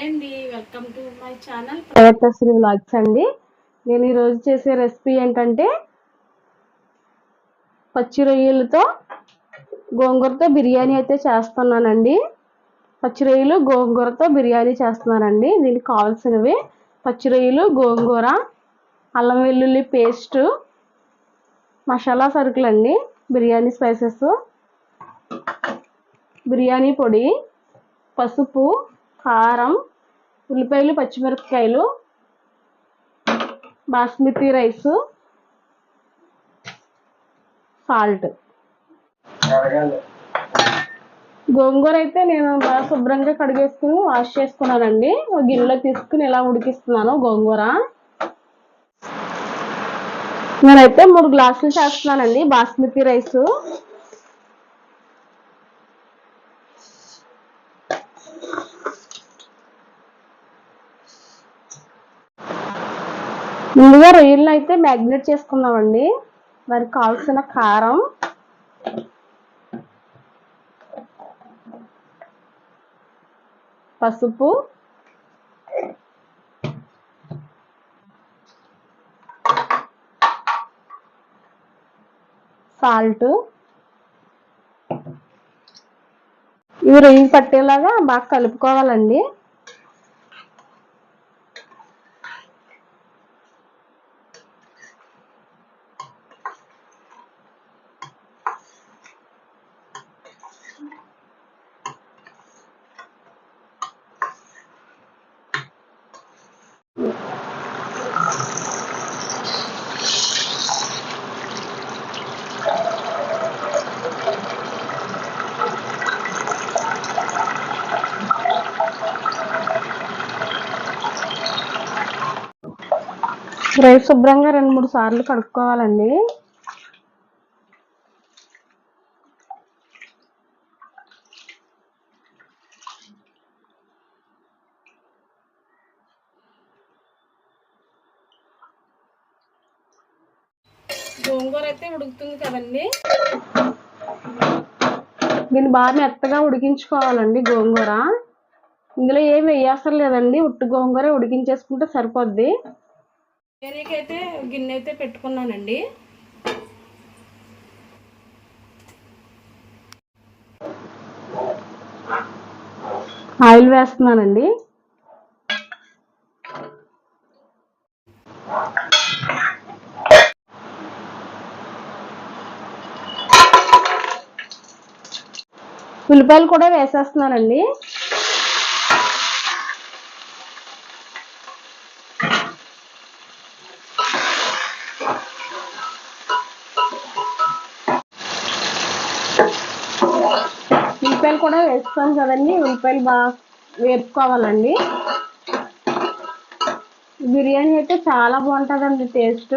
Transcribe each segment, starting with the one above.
Hi అండి welcome to my channel. Pravarthasri vlogs అండి. నేను ఈరోజు చేసే రెసిపీ ఏంటంటే పచ్చి రొయ్యలతో గోంగూరతో బిర్యానీ అయితే చేస్తున్నానండి. పచ్చి రొయ్యలు గోంగూరతో బిర్యానీ చేస్తున్నానండి. దీనికి కావాల్సినవి పచ్చి రొయ్యలు గోంగూర అల్లం వెల్లుల్లి పేస్టు మసాలా సరుకులండి బిర్యానీ స్పైసెస్ బిర్యానీ పొడి పసుపు కారం ఉల్లిపాయలు పచ్చిమిరపకాయలు బాస్మతి రైస్ సాల్ట్. గోంగూర అయితే నేను బాగా శుభ్రంగా కడిగేసుకుని వాష్ చేసుకున్నానండి. ఒక గిన్నెలో తీసుకుని ఇలా ఉడికిస్తున్నాను గోంగూర. నేనైతే మూడు గ్లాసులు చేస్తున్నానండి బాస్మతి రైస్. ముందుగా రొయ్యలను అయితే మ్యాగ్నేట్ చేసుకున్నామండి మరి కావలసిన కారం. పసుపు. సాల్ట్. ఇవి రొయ్యలు పట్టేలాగా బాగా కలుపుకోవాలండి. రైస్ శుభ్రంగా రెండు మూడు సార్లు కడుక్కోవాలండి. గోంగూర అయితే ఉడుకుతుంది కదండి. దీన్ని బాగా మెత్తగా ఉడికించుకోవాలండి గోంగూర. ఇందులో ఏమి వేయవసరం లేదండి. ఉట్టు గోంగూర ఉడికించేసుకుంటే సరిపోద్ది. బిర్యానీకి అయితే గిన్నె అయితే పెట్టుకున్నానండి. ఆయిల్ వేస్తున్నానండి. ఉల్లిపాయలు కూడా వేసేస్తున్నానండి. ఉల్లిపాయలు కూడా వేస్తాం కదండి. ఉల్లిపాయలు బాగా వేపుకోవాలండి. బిర్యానీ అయితే చాలా బాగుంటుందండి టేస్ట్.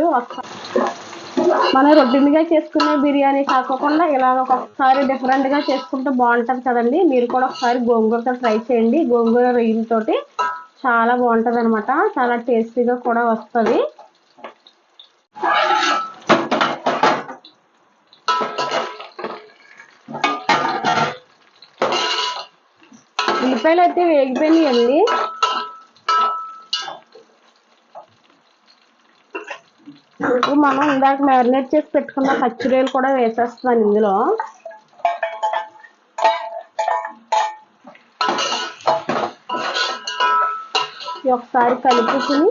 మనం రొటీన్గా చేసుకునే బిర్యానీ కాకుండా ఇలా ఒక్కొక్కసారి డిఫరెంట్గా చేసుకుంటే బాగుంటుంది కదండి. మీరు కూడా ఒకసారి గోంగూరతో ట్రై చేయండి. గోంగూర రొయ్యలతోటి చాలా బాగుంటుంది అనమాట చాలా టేస్టీగా కూడా వస్తుంది. ఉల్లిపాయలు అయితే వేగిపోయినాయండి. ఇప్పుడు మనం ఇందాక మ్యారినేట్ చేసి పెట్టుకున్న పచ్చిరొయ్యలు కూడా వేసేస్తున్నాను ఇందులో. ఒకసారి కలుపుకుని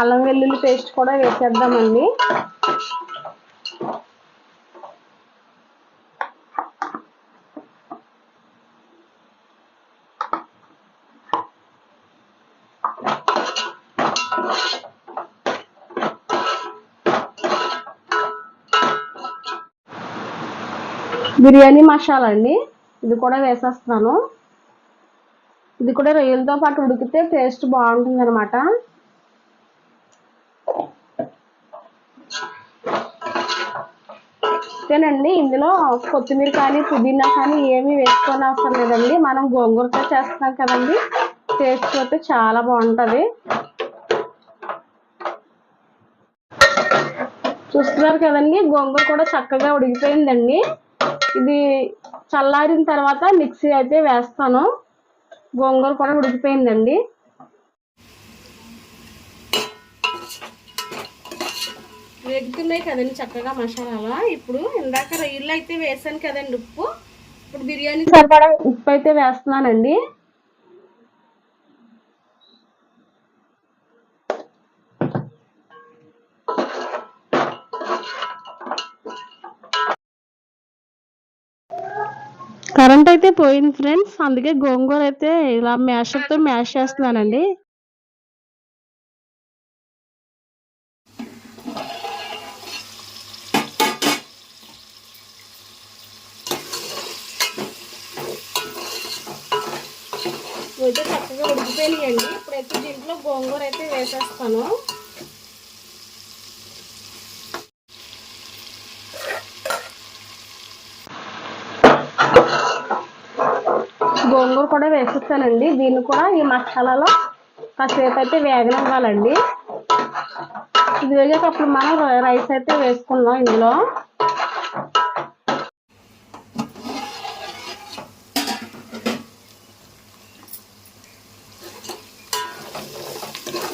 అల్లం వెల్లుల్లి పేస్ట్ కూడా వేసేద్దామండి. బిర్యానీ మసాలా అండి. ఇది కూడా వేసేస్తున్నాను. ఇది కూడా రొయ్యలతో పాటు ఉడికితే టేస్ట్ బాగుంటుంది అనమాట అంతేనండి ఇందులో కొత్తిమీర కానీ పుదీనా కానీ ఏమీ వేసుకొని అవసరం లేదండి. మనం గోంగూరతో చేస్తున్నాం కదండి. టేస్ట్ అయితే చాలా బాగుంటుంది. చూస్తున్నారు కదండి. గోంగూర కూడా చక్కగా ఉడికిపోయిందండి. ఇది చల్లారిన తర్వాత మిక్సీ అయితే వేస్తాను. గోంగూర కూడా ఉడికిపోయిందండి. వేగుతున్నాయి కదండి చక్కగా మసాలా ఇప్పుడు ఇందాక రొయ్యలు అయితే వేసాను కదండి ఉప్పు. ఇప్పుడు బిర్యానీ సరిపడా ఉప్పు అయితే వేస్తున్నానండి. పోయింది ఫ్రెండ్స్. అందుకే గోంగూర అయితే ఇలా మ్యాషర్తో మ్యాష్ చేస్తున్నానండి. చక్కగా ఉడికిపోయినాయండి. ఇప్పుడైతే దీంట్లో గోంగూర అయితే వేసేస్తాను. గోంగూర కూడా వేసిస్తానండి. దీన్ని కూడా ఈ మసాలాలో కాసేపు అయితే వేగనివ్వాలండి. ఇది వేగేటప్పుడు మనం రైస్ అయితే వేసుకున్నాం ఇందులో.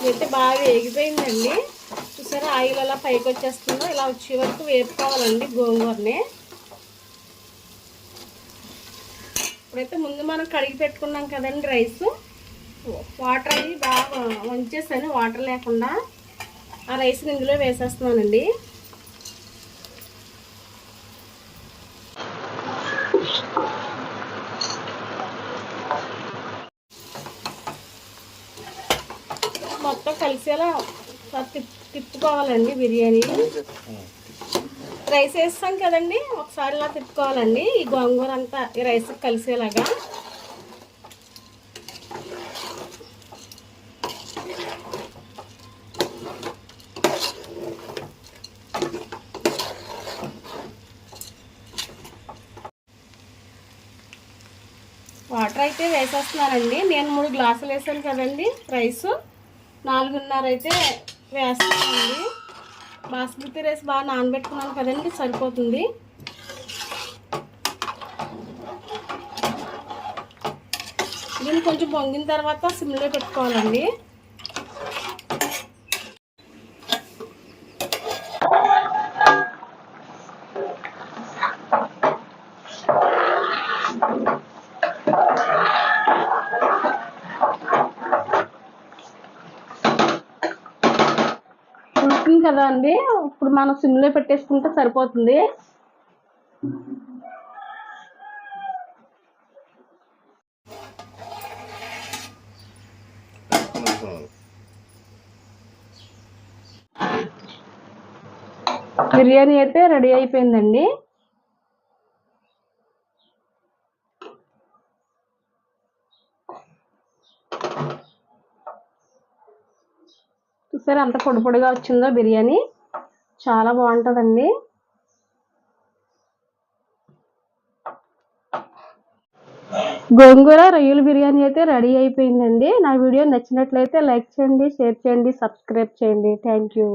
అయితే బాగా వేగిపోయిందండి. చూసారా ఆయిల్ అలా పైకి వచ్చేస్తుందో ఇలా వచ్చే వరకు వేపుకోవాలండి గోంగూరని. ఇప్పుడైతే ముందు మనం కడిగి పెట్టుకున్నాం కదండి రైస్. వాటర్ అవి బాగా వంచేసాను వాటర్ లేకుండా. ఆ రైస్ని ఇందులో వేసేస్తున్నానండి. మొత్తం కలిసేలా తిప్ తిప్పుకోవాలండి బిర్యానీ. రైస్ వేస్తాం కదండి. ఒకసారి ఇలా తిప్పుకోవాలండి. ఈ గోంగూర అంతా ఈ రైస్ కలిసేలాగా. వాటర్ అయితే వేసేస్తున్నానండి. నేను మూడు గ్లాసులు వేసాను కదండి రైసు. నాలుగున్నర అయితే వేస్తున్నానండి. బాస్మతి రైస్ బాగా నానబెట్టుకున్నాను కదండి సరిపోతుంది. దీన్ని కొంచెం పొంగిన తర్వాత సిమ్లో పెట్టుకోవాలండి. ఉడికింది కదా అండి. ఇప్పుడు మనం సిమ్లో పెట్టేసుకుంటే సరిపోతుంది. బిర్యానీ అయితే రెడీ అయిపోయిందండి. చూసారు ఎంత పొడి పొడిగా వచ్చిందో బిర్యానీ? చాలా బాగుంటుందండి. గోంగూర రొయ్యల బిర్యానీ అయితే రెడీ అయిపోయిందండి. నా వీడియో నచ్చినట్లయితే లైక్ చేయండి షేర్ చేయండి సబ్స్క్రైబ్ చేయండి. Thank you.